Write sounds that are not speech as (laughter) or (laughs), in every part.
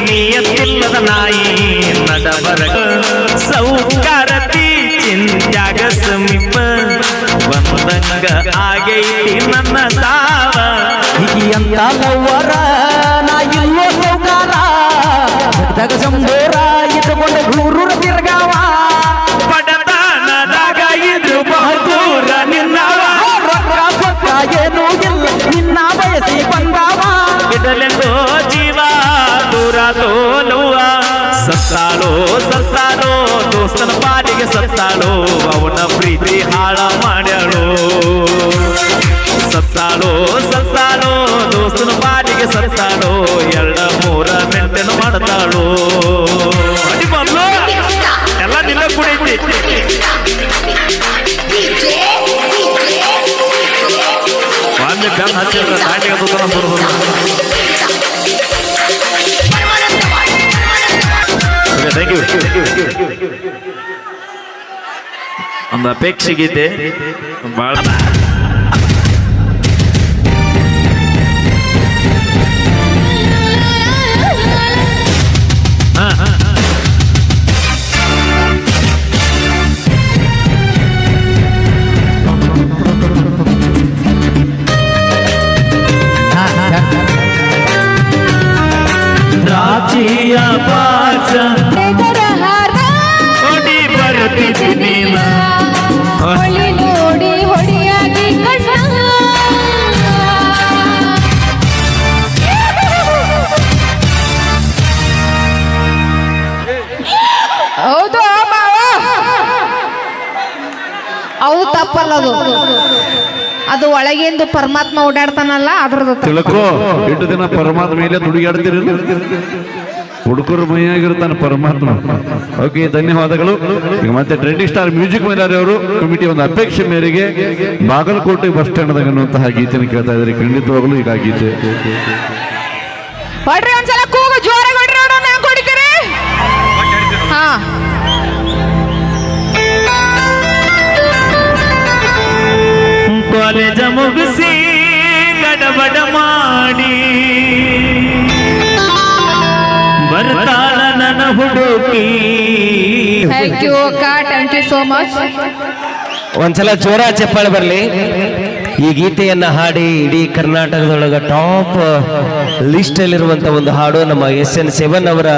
ನಿಯತ್ತಿಲ್ಲದ ನಾಯಿ ನಡಬರ ಸೌಕಾರತಿ ಚಿಂತ್ಯಾಗ ಸಮೀಪ. ಬಂದಂಗ ಆಗೈತಿ ನನ್ನ ಸಾವ. ಹಿಗಿಯಂತ ಲವ್ವರ ನಾ ಇಲ್ಲೋ ಸೌಕಾರ ಸಂಬೋರ ದೋಸ್ತನ ಪಾಡಿಗೆ ಸತ್ತಾಳೋ, ಅವನ ಪ್ರೀತಿ ಹಾಳ ಮಾಡ್ಯಾಳೋ. ಸತ್ತಾಳೋ ಸತ್ತಾಳೋ, ದೋಸ್ತನ ಪಾಡಿಗೆ ಸತ್ತಾಳೋ, ಎರಡ ಮೂರ ಮೆಂಟೆನ ಮಾಡ್ತಾಳೋ. ಎಲ್ಲ ನಿನ್ನ ಕುಡೈತಿ ಒಂದು ಬೆನ್ನ ಹಚ್ಚಿದ್ರೆ ದಾಟಿಗೆ ತೂತನ ಬರೋದಿಲ್ಲ ಥ್ಯಾಂಕ್ ಯು ಒಂದು ಅಪೇಕ್ಷೆ ಗೀತೆ ಭಾಳ ಹಾ ಹಾ. ದ್ರಾಕ್ಷಿಯ ಪಾಚ ಅದು ಅದು ಒಳಗಿಂದು ಪರಮಾತ್ಮ ಓಡಾಡ್ತಾನಲ್ಲ ಅದ್ರದ್ದು. ತಿಳ್ಕೋ. ಇಟ್ಟು ದಿನ ಪರಮಾತ್ಮ ಮೇಲೆ ದುಡಿಯಾಡ್ತೀರಿ ಹುಡುಗರು ಮೈಯಾಗಿರ್ತಾನೆ ಪರಮಾತ್ಮ. ಓಕೆ ಧನ್ಯವಾದಗಳು. ಈಗ ಮತ್ತೆ ಟ್ರೆಂಡಿ ಸ್ಟಾರ್ ಮ್ಯೂಸಿಕ್ ಮೇಲೆ ಅವರು ಕಮಿಟಿ ಒಂದು ಅಪೇಕ್ಷೆ ಮೇರೆಗೆ ಬಾಗಲಕೋಟೆ ಬಸ್ ಸ್ಟ್ಯಾಂಡ್ದಾಗ ಅನ್ನುವಂತಹ ಗೀತೆಯನ್ನು ಕೇಳ್ತಾ ಇದ್ದಾರೆ. ಖಂಡಿತವಾಗಲೂ ಈಗ ಗೀತೆ. ಹೊಡ್ರಿ ಒಂದ್ಸಲ. ಥ್ಯಾಂಕ್ ಯು ಅಕ್ಕ ಥ್ಯಾಂಕ್ ಯು ಸೋ ಮಚ್ ಒಂದ್ಸಲ ಜೋರ ಚಪ್ಪಾಳೆ ಬರಲಿ. ಈ ಗೀತೆಯನ್ನು ಹಾಡಿ ಇಡೀ ಕರ್ನಾಟಕದೊಳಗೆ ಟಾಪ್ ಲಿಸ್ಟ್ ಅಲ್ಲಿರುವಂತ ಒಂದು ಹಾಡು ನಮ್ಮ ಎಸ್ ಎನ್ ಸೆವೆನ್ ಅವರ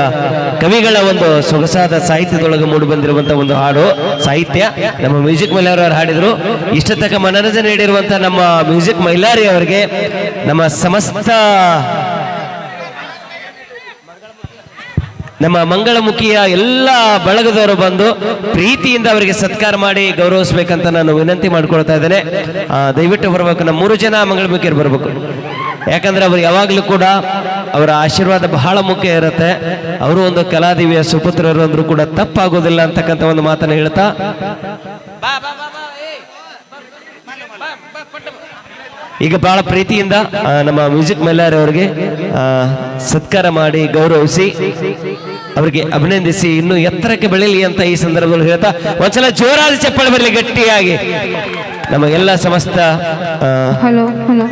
ಕವಿಗಳ ಒಂದು ಸೊಗಸಾದ ಸಾಹಿತ್ಯದೊಳಗೆ ಮೂಡಿ ಬಂದಿರುವಂತ ಒಂದು ಹಾಡು, ಸಾಹಿತ್ಯ. ನಮ್ಮ ಮ್ಯೂಸಿಕ್ ಮೈಲಾರಿ ಅವರು ಹಾಡಿದ್ರು. ಇಷ್ಟ ತಕ್ಕ ಮನರಂಜನೆ ನೀಡಿರುವಂತ ನಮ್ಮ ಮ್ಯೂಸಿಕ್ ಮೈಲಾರಿ ಅವರಿಗೆ ನಮ್ಮ ಸಮಸ್ತ ನಮ್ಮ ಮಂಗಳಮುಖಿಯ ಎಲ್ಲ ಬಳಗದವರು ಬಂದು ಪ್ರೀತಿಯಿಂದ ಅವರಿಗೆ ಸತ್ಕಾರ ಮಾಡಿ ಗೌರವಿಸ್ಬೇಕಂತ ನಾನು ವಿನಂತಿ ಮಾಡ್ಕೊಳ್ತಾ ಇದ್ದೇನೆ. ದಯವಿಟ್ಟು ಬರಬೇಕು, ನಮ್ಮ ಮೂರು ಜನ ಮಂಗಳಮುಖಿಯರು ಬರಬೇಕು. ಯಾಕಂದ್ರೆ ಅವರು ಯಾವಾಗಲೂ ಕೂಡ ಅವರ ಆಶೀರ್ವಾದ ಬಹಳ ಮುಖ್ಯ ಇರುತ್ತೆ. ಅವರು ಒಂದು ಕಲಾದಿವಿಯ ಸುಪುತ್ರರು ಅಂದ್ರೂ ಕೂಡ ತಪ್ಪಾಗೋದಿಲ್ಲ ಅಂತಕ್ಕಂಥ ಒಂದು ಮಾತನ್ನು ಹೇಳ್ತಾ ಈಗ ಬಹಳ ಪ್ರೀತಿಯಿಂದ ನಮ್ಮ ಮ್ಯೂಸಿಕ್ ಮೈಲಾರಿ ಅವರಿಗೆ ಸತ್ಕಾರ ಮಾಡಿ ಗೌರವಿಸಿ, ಅವರಿಗೆ ಅಭಿನಂದಿಸಿ, ಇನ್ನು ಎತ್ತರಕ್ಕೆ ಬೆಳೀಲಿ ಅಂತ ಈ ಸಂದರ್ಭದಲ್ಲಿ ಹೇಳ್ತಾ, ಒಂದ್ಸಲ ಜೋರಾದ ಚಪ್ಪಳ ಬರಲಿ ಗಟ್ಟಿಯಾಗಿ. ನಮಗೆಲ್ಲ ಸಮಸ್ತ ಹಲೋ ಹಲೋ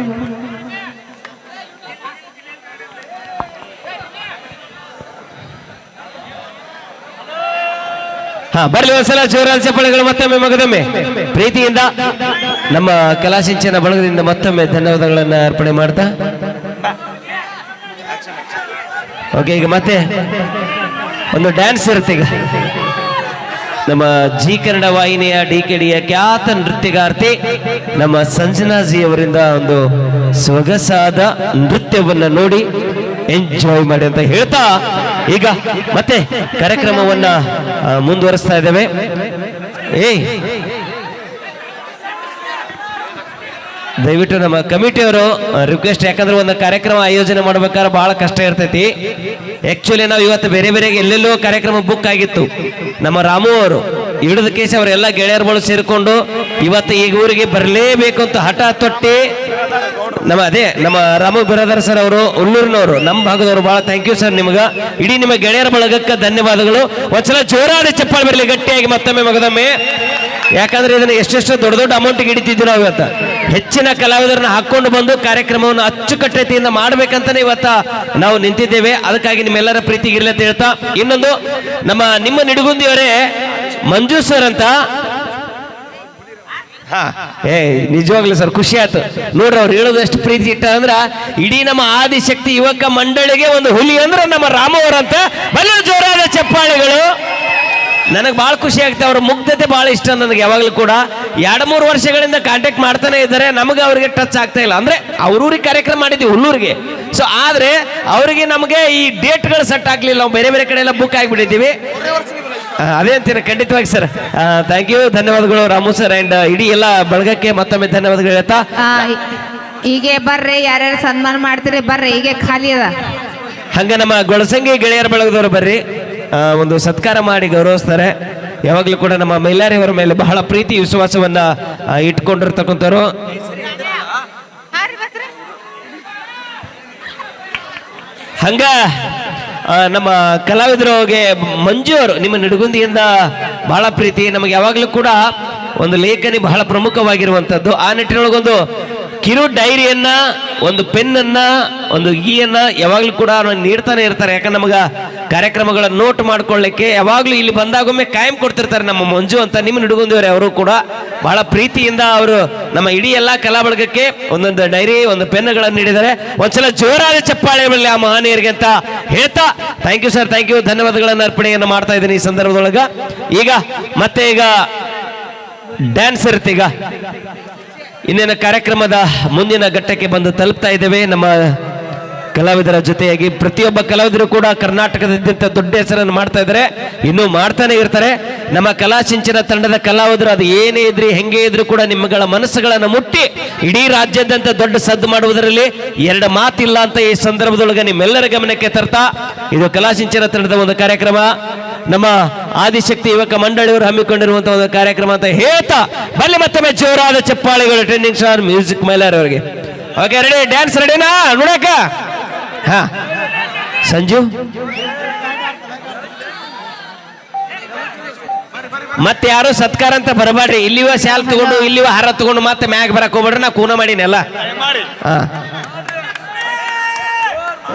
ಹಾ, ಬರ್ಲಿ ಒಂದ್ಸಲ ಜೋರಾದ ಚಪ್ಪಳಿಗಳು ಮತ್ತೊಮ್ಮೆ ಮಗದೊಮ್ಮೆ. ಪ್ರೀತಿಯಿಂದ ನಮ್ಮ ಕಲಾಸಿಂಚನ ಬಳಗದಿಂದ ಮತ್ತೊಮ್ಮೆ ಧನ್ಯವಾದಗಳನ್ನ ಅರ್ಪಣೆ ಮಾಡ್ತಾ. ಓಕೆ ಈಗ ಮತ್ತೆ ಒಂದು ಡ್ಯಾನ್ಸ್ ಇರುತ್ತೆ ಈಗ. ನಮ್ಮ ಜಿ ಕನ್ನಡ ವಾಹಿನಿಯ, ಡಿ ಕೆ ಡಿಯ ಖ್ಯಾತ ನೃತ್ಯಗಾರ್ತಿ, ನಮ್ಮ ಸಂಜನಾಜಿ ಅವರಿಂದ ಒಂದು ಸೊಗಸಾದ ನೃತ್ಯವನ್ನು ನೋಡಿ ಎಂಜಾಯ್ ಮಾಡಿ ಅಂತ ಹೇಳ್ತಾ ಈಗ ಮತ್ತೆ ಕಾರ್ಯಕ್ರಮವನ್ನ ಮುಂದುವರಿಸ್ತಾ ಇದ್ದೇವೆ. ಏಯ್! ದಯವಿಟ್ಟು ನಮ್ಮ ಕಮಿಟಿಯವರು ರಿಕ್ವೆಸ್ಟ್ ಯಾಕಂದ್ರೆ ಒಂದು ಕಾರ್ಯಕ್ರಮ ಆಯೋಜನೆ ಮಾಡ್ಬೇಕಾದ್ರೆ ಬಹಳ ಕಷ್ಟ ಇರ್ತೈತಿ. ಆಕ್ಚುಲಿ ನಾವು ಇವತ್ತು ಬೇರೆ ಬೇರೆ ಎಲ್ಲೆಲ್ಲೋ ಕಾರ್ಯಕ್ರಮ ಬುಕ್ ಆಗಿತ್ತು. ನಮ್ಮ ರಾಮು ಅವರು, ಹಿಡಿದ ಕೇಸ ಅವರೆಲ್ಲ ಗೆಳೆಯರುಗಳು ಸೇರಿಕೊಂಡು ಇವತ್ತು ಈಗ ಊರಿಗೆ ಬರಲೇಬೇಕು ಅಂತ ಹಠ ತೊಟ್ಟಿ ನಮ್ಮ ಅದೇ, ನಮ್ಮ ರಾಮು ಬಿರಾದರ್ ಸರ್ ಅವರು ಉಳ್ಳೂರಿನವರು ನಮ್ಮ ಭಾಗದವರು ಬಹಳ ಥ್ಯಾಂಕ್ ಯು ಸರ್ ನಿಮ್ಗೆ. ಇಡೀ ನಿಮ್ಮ ಗೆಳೆಯರ ಬಳಗಕ್ಕೆ ಧನ್ಯವಾದಗಳು. ಒಂದ್ಸಲ ಜೋರಾದ ಚಪ್ಪಾಳ ಬರಲಿ, ಗಟ್ಟಿಯಾಗಿ ಮತ್ತೊಮ್ಮೆ ಮಗದೊಮ್ಮೆ. ಯಾಕಂದ್ರೆ ಇದನ್ನ ಎಷ್ಟೆಷ್ಟು ದೊಡ್ಡ ದೊಡ್ಡ ಅಮೌಂಟ್ಗೆ ಹಿಡಿತಿದ್ವಿ ನಾವು ಇವತ್ತು. ಹೆಚ್ಚಿನ ಕಲಾವಿದರನ್ನ ಹಾಕೊಂಡು ಬಂದು ಕಾರ್ಯಕ್ರಮವನ್ನು ಅಚ್ಚುಕಟ್ಟತೆಯಿಂದ ಮಾಡ್ಬೇಕಂತಾನೆ ಇವತ್ತ ನಾವು ನಿಂತಿದ್ದೇವೆ. ಅದಕ್ಕಾಗಿ ನಿಮ್ಮೆಲ್ಲರ ಪ್ರೀತಿಗೆ ಇರಲಿ ಅಂತ ಹೇಳ್ತಾ, ಇನ್ನೊಂದು, ನಮ್ಮ ನಿಮ್ಮ ನಿಡುಗುಂದಿಯವರೇ ಮಂಜು ಸರ್ ಅಂತ. ಹಾ (laughs) ಏ, ನಿಜವಾಗ್ಲೂ ಸರ್, ಖುಷಿ ಆಯ್ತು. ನೋಡ್ರಿ, ಅವ್ರು ಹೇಳೋದು ಎಷ್ಟು ಪ್ರೀತಿ ಇಟ್ಟ ಅಂದ್ರ, ಇಡೀ ನಮ್ಮ ಆದಿಶಕ್ತಿ ಯುವಕ ಮಂಡಳಿಗೆ ಒಂದು ಹುಲಿ ಅಂದ್ರೆ ನಮ್ಮ ರಾಮವರಂತ ಬಲು ಜೋರಾದ ಚಪ್ಪಾಳೆಗಳು. ನನಗೆ ಭಾಳ ಖುಷಿ ಆಗ್ತದೆ, ಅವ್ರ ಮುಗ್ಧತೆ ಭಾಳ ಇಷ್ಟ ನನಗೆ ಯಾವಾಗಲೂ ಕೂಡ. ಎರಡು ಮೂರು ವರ್ಷಗಳಿಂದ ಕಾಂಟ್ಯಾಕ್ಟ್ ಮಾಡ್ತಾನೆ ಇದ್ದಾರೆ, ನಮಗೆ ಅವ್ರಿಗೆ ಟಚ್ ಆಗ್ತಾ ಇಲ್ಲ. ಅಂದ್ರೆ, ಅವ್ರೂರಿಗೆ ಕಾರ್ಯಕ್ರಮ ಮಾಡಿದ್ವಿ ಹುಲ್ಲೂರಿಗೆ. ಸೊ ಆದ್ರೆ, ಅವರಿಗೆ ನಮಗೆ ಈ ಡೇಟ್ಗಳು ಸೆಟ್ ಆಗ್ಲಿಲ್ಲ, ಬೇರೆ ಬೇರೆ ಕಡೆ ಎಲ್ಲ ಬುಕ್ ಆಗಿಬಿಟ್ಟಿದ್ದೀವಿ. ಅದೇ ಅಂತೀರ ಖಂಡಿತವಾಗಿ ಸರ್. ಥ್ಯಾಂಕ್ ಯು ಧನ್ಯವಾದಗಳು ರಾಮು ಸರ್. ಅಂಡ್ ಇಡೀ ಎಲ್ಲ ಬಳಗಕ್ಕೆ ಮತ್ತೊಮ್ಮೆ ಧನ್ಯವಾದಗಳು ಹೇಳ್ತಾ. ಹೀಗೆ ಬರ್ರಿ ಯಾರ್ಯಾರು ಸನ್ಮಾನ ಮಾಡ್ತೀರಿ ಬರ್ರಿ ಹೀಗೆ ಖಾಲಿ ಅದ. ಹಂಗ ನಮ್ಮ ಗೊಳಸಂಗಿ ಗೆಳೆಯರ ಬಳಗದವರು ಬರ್ರಿ. ಆ, ಒಂದು ಸತ್ಕಾರ ಮಾಡಿ ಗೌರವಿಸ್ತಾರೆ. ಯಾವಾಗಲೂ ಕೂಡ ನಮ್ಮ ಮೈಲಾರಿಯವರ ಮೇಲೆ ಬಹಳ ಪ್ರೀತಿ ವಿಶ್ವಾಸವನ್ನ ಆ, ಇಟ್ಕೊಂಡಿರ್ತಕ್ಕಂಥವ್ರು. ಹಂಗ ನಮ್ಮ ಕಲಾವಿದರಿಗೆ ಮಂಜು ಅವರು, ನಿಮ್ಮ ನಿಡುಗುಂದಿಯಿಂದ ಬಹಳ ಪ್ರೀತಿ. ನಮಗೆ ಯಾವಾಗಲೂ ಕೂಡ ಒಂದು ಲೇಖನಿ ಬಹಳ ಪ್ರಮುಖವಾಗಿರುವಂಥದ್ದು. ಆ ನಿಟ್ಟಿನೊಳಗೊಂದು ಕಿರು ಡೈರಿಯನ್ನ, ಒಂದು ಪೆನ್ನನ್ನ, ಒಂದು ಈಯನ್ನ ಯಾವಾಗಲೂ ಕೂಡ ನೀಡ್ತಾನೆ ಇರ್ತಾರೆ. ಯಾಕಂದ್ರೆ ನಮಗ ಕಾರ್ಯಕ್ರಮಗಳ ನೋಟ್ ಮಾಡ್ಕೊಳ್ಳಿಕ್ಕೆ ಯಾವಾಗಲೂ ಇಲ್ಲಿ ಬಂದಾಗೊಮ್ಮೆ ಕಾಯಂ ಕೊಡ್ತಿರ್ತಾರೆ ನಮ್ಮ ಮಂಜು ಅಂತ ನಿಮ್ಮ ನಿಡುಗುಂದಿಯವರೇ ಅವರು ಕೂಡ. ಬಹಳ ಪ್ರೀತಿಯಿಂದ ಅವರು ನಮ್ಮ ಇಡೀ ಎಲ್ಲ ಕಲಾಬಳಗಕ್ಕೆ ಒಂದೊಂದು ಡೈರಿ, ಒಂದು ಪೆನ್ನುಗಳನ್ನು ನೀಡಿದ್ದಾರೆ. ಒಂದ್ಸಲ ಜೋರಾದ ಚಪ್ಪಾಳೆ ಬರಲಿ ಆ ಮಹಾನೀಯರಿಗೆ ಅಂತ ಹೇಳ್ತಾ thank you sir thank you ಧನ್ಯವಾದಗಳನ್ನು ಅರ್ಪಣೆಯನ್ನು ಮಾಡ್ತಾ ಇದ್ದೀನಿ ಈ ಸಂದರ್ಭದೊಳಗ. ಈಗ ಮತ್ತೆ ಈಗ ಡ್ಯಾನ್ಸ್ ಇರುತ್ತೆ ಈಗ ಇಂದಿನ ಕಾರ್ಯಕ್ರಮದ ಮುಂದಿನ ಘಟ್ಟಕ್ಕೆ ಬಂದು ತಲುಪ್ತಾ ಇದ್ದೇವೆ. ನಮ್ಮ ಕಲಾವಿದರ ಜೊತೆಯಾಗಿ ಪ್ರತಿಯೊಬ್ಬ ಕಲಾವಿದರು ಕೂಡ ಕರ್ನಾಟಕದಾದ್ಯಂತ ದೊಡ್ಡ ಹೆಸರನ್ನು ಮಾಡ್ತಾ ಇದ್ದಾರೆ. ಇನ್ನೂ ಮಾಡ್ತಾನೆ ಇರ್ತಾರೆ. ನಮ್ಮ ಕಲಾ ಸಿಂಚನ ತಂಡದ ಕಲಾವಿದರು ಅದು ಏನೇ ಇದ್ರಿ, ಹೆಂಗೆ ಇದ್ರು ಕೂಡ ನಿಮ್ಮಗಳ ಮನಸ್ಸುಗಳನ್ನು ಮುಟ್ಟಿ ಇಡೀ ರಾಜ್ಯಾದ್ಯಂತ ದೊಡ್ಡ ಸದ್ದು ಮಾಡುವುದರಲ್ಲಿ ಎರಡು ಮಾತಿಲ್ಲ ಅಂತ ಈ ಸಂದರ್ಭದೊಳಗೆ ನಿಮ್ಮೆಲ್ಲರ ಗಮನಕ್ಕೆ ತರ್ತಾ ಇದು ಕಲಾ ಸಿಂಚನ ತಂಡದ ಒಂದು ಕಾರ್ಯಕ್ರಮ. ನಮ್ಮ ಆದಿಶಕ್ತಿ ಯುವಕ ಮಂಡಳಿಯವರು ಹಮ್ಮಿಕೊಂಡಿರುವಂತಹ ಒಂದು ಕಾರ್ಯಕ್ರಮ ಅಂತ ಹೇಳ್ತಾ ಬಲ್ಲಿ ಮತ್ತೊಮ್ಮೆ ಜೋರಾದ ಚಪ್ಪಾಳಿಗಳು ಟ್ರೆಂಡಿಂಗ್ ಸ್ಟಾರ್ ಮ್ಯೂಸಿಕ್ ಮೈಲಾರವರಿಗೆ ಓಕೆ ರೆಡಿ ಡ್ಯಾನ್ಸ್ ರೆಡಿನಾ ನೋಡಕ ಹಾ. ಸಂಜು? ಮತ್ತೆ ಯಾರು ಸತ್ಕಾರ ಅಂತ ಬರಬೇಡ್ರಿ. ಇಲ್ಲಿವ ಸ್ಯಾಲ್ ತಗೊಂಡು ಇಲ್ಲಿವ ಹಾರ ತಗೊಂಡು ಮತ್ತೆ ಮ್ಯಾಗ್ ಬರಕ್ ಹೋಗ್ಬೇಡ್ರಿ. ನಾ ಕೂನ ಮಾಡೀನಿ ಎಲ್ಲ ಹಾ.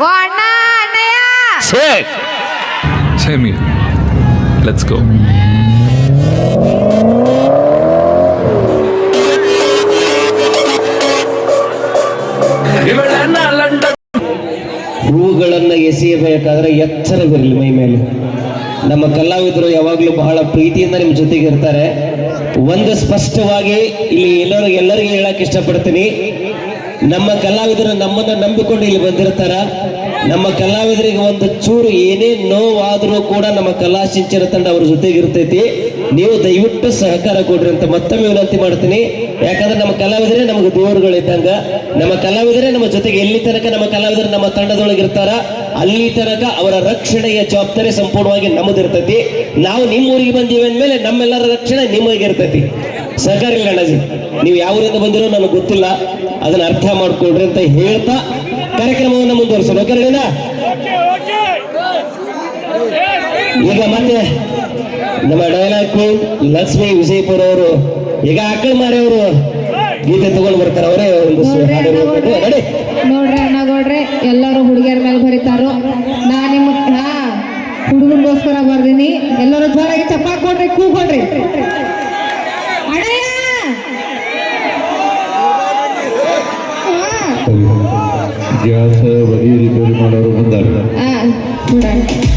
ಓ Let's go. ಹೂಗಳನ್ನು ಎಸೆಯಬೇಕಾದ್ರೆ ಎಚ್ಚರವಿರಲಿ ಮೈ ಮೇಲೆ. ನಮ್ಮ ಕಲಾವಿದರು ಯಾವಾಗಲೂ ಬಹಳ ಪ್ರೀತಿಯಿಂದ ನಿಮ್ಮ ಜೊತೆಗೆ ಇರ್ತಾರೆ. ಒಂದು ಸ್ಪಷ್ಟವಾಗಿ ಇಲ್ಲಿ ಎಲ್ಲರೂ ಎಲ್ಲರಿಗೂ ಹೇಳಕ್ ಇಷ್ಟಪಡ್ತೀನಿ. ನಮ್ಮ ಕಲಾವಿದರು ನಮ್ಮನ್ನು ನಂಬಿಕೊಂಡು ಇಲ್ಲಿ ಬಂದಿರ್ತಾರ. ನಮ್ಮ ಕಲಾವಿದರಿಗೆ ಒಂದು ಚೂರು ಏನೇ ನೋವಾದರೂ ಕೂಡ ನಮ್ಮ ಕಲಾ ಸಿಂಚನ ತಂಡ ಅವ್ರ ಜೊತೆಗೆ ಇರ್ತೈತಿ ನೀವು ದಯವಿಟ್ಟು ಸಹಕಾರ ಕೊಡ್ರಿ ಅಂತ ಮತ್ತೊಮ್ಮೆ ವಿನಂತಿ ಮಾಡ್ತೀನಿ. ಯಾಕಂದ್ರೆ ನಮ್ಮ ಕಲಾವಿದರೇ ನಮಗೆ ದೇವರುಗಳಿದ್ದಂಗ ನಮ್ಮ ಕಲಾವಿದರೇ ನಮ್ಮ ಜೊತೆಗೆ ಎಲ್ಲಿ ತನಕ ನಮ್ಮ ಕಲಾವಿದರು ನಮ್ಮ ತಂಡದೊಳಗೆ ಇರ್ತಾರ ಅಲ್ಲಿ ತನಕ ಅವರ ರಕ್ಷಣೆಯ ಜವಾಬ್ದಾರಿ ಸಂಪೂರ್ಣವಾಗಿ ನಮ್ಮದಿರ್ತೈತಿ. ನಾವು ನಿಮ್ಮ ಊರಿಗೆ ಬಂದೀವಿ ಅಂದಮೇಲೆ ನಮ್ಮೆಲ್ಲರ ರಕ್ಷಣೆ ನಿಮಗೆ ಇರ್ತೈತಿ. ಸಹಕಾರ ಇಲ್ಲ ಅಣ್ಣಾಜಿ, ನೀವು ಯಾವ ಊರಿಂದ ಬಂದಿರೋ ನನಗೆ ಗೊತ್ತಿಲ್ಲ. ಅದನ್ನ ಅರ್ಥ ಮಾಡ್ಕೊಳ್ರಿ ಅಂತ ಹೇಳ್ತಾ ಕಾರ್ಯಕ್ರಮವನ್ನು ಮುಂದುವರಿಸೋಣ. ಈಗ ಮತ್ತೆ ನಮ್ಮ ಡೈಲಾಗ್ ಕ್ವೀನ್ ಲಕ್ಷ್ಮಿ ವಿಜಯಪುರ ಅವರು ಈಗ ಅಕ್ಕಳ ಮಾರಿ ಅವರು ಗೀತೆ ತಗೊಂಡು ಬರ್ತಾರೆ. ಅವರೇ ಒಂದು ನೋಡ್ರಿ ಹಾಡು ಅಣ್ಣ ಹೇಳ್ಬೇಕು. ಗೌಡ್ರೆ ರೆಡಿ ನೋಡ್ರಿ ಅಣ್ಣ ಎಲ್ಲರೂ ಹುಡುಗಿಯರ ಮೇಲೆ ಬರೀತಾರೋ. ನಾ ನಿಮ್ಮ ಹಾ ಹುಡುಗನಿಗೋಸ್ಕರ ಬರ್ದೀನಿ. ಎಲ್ಲರೂ ಜೋರಾಗಿ ಚಪ್ಪಾಕ್ ಕೊಡ್ರಿ ಕೂಗೊಡ್ರಿ ಅಣ್ಣಯ್ಯ! ಗ್ಯಾಸ್ ಬದಿ ರಿಪೇರಿ ಮಾಡೋರು ಅದೇ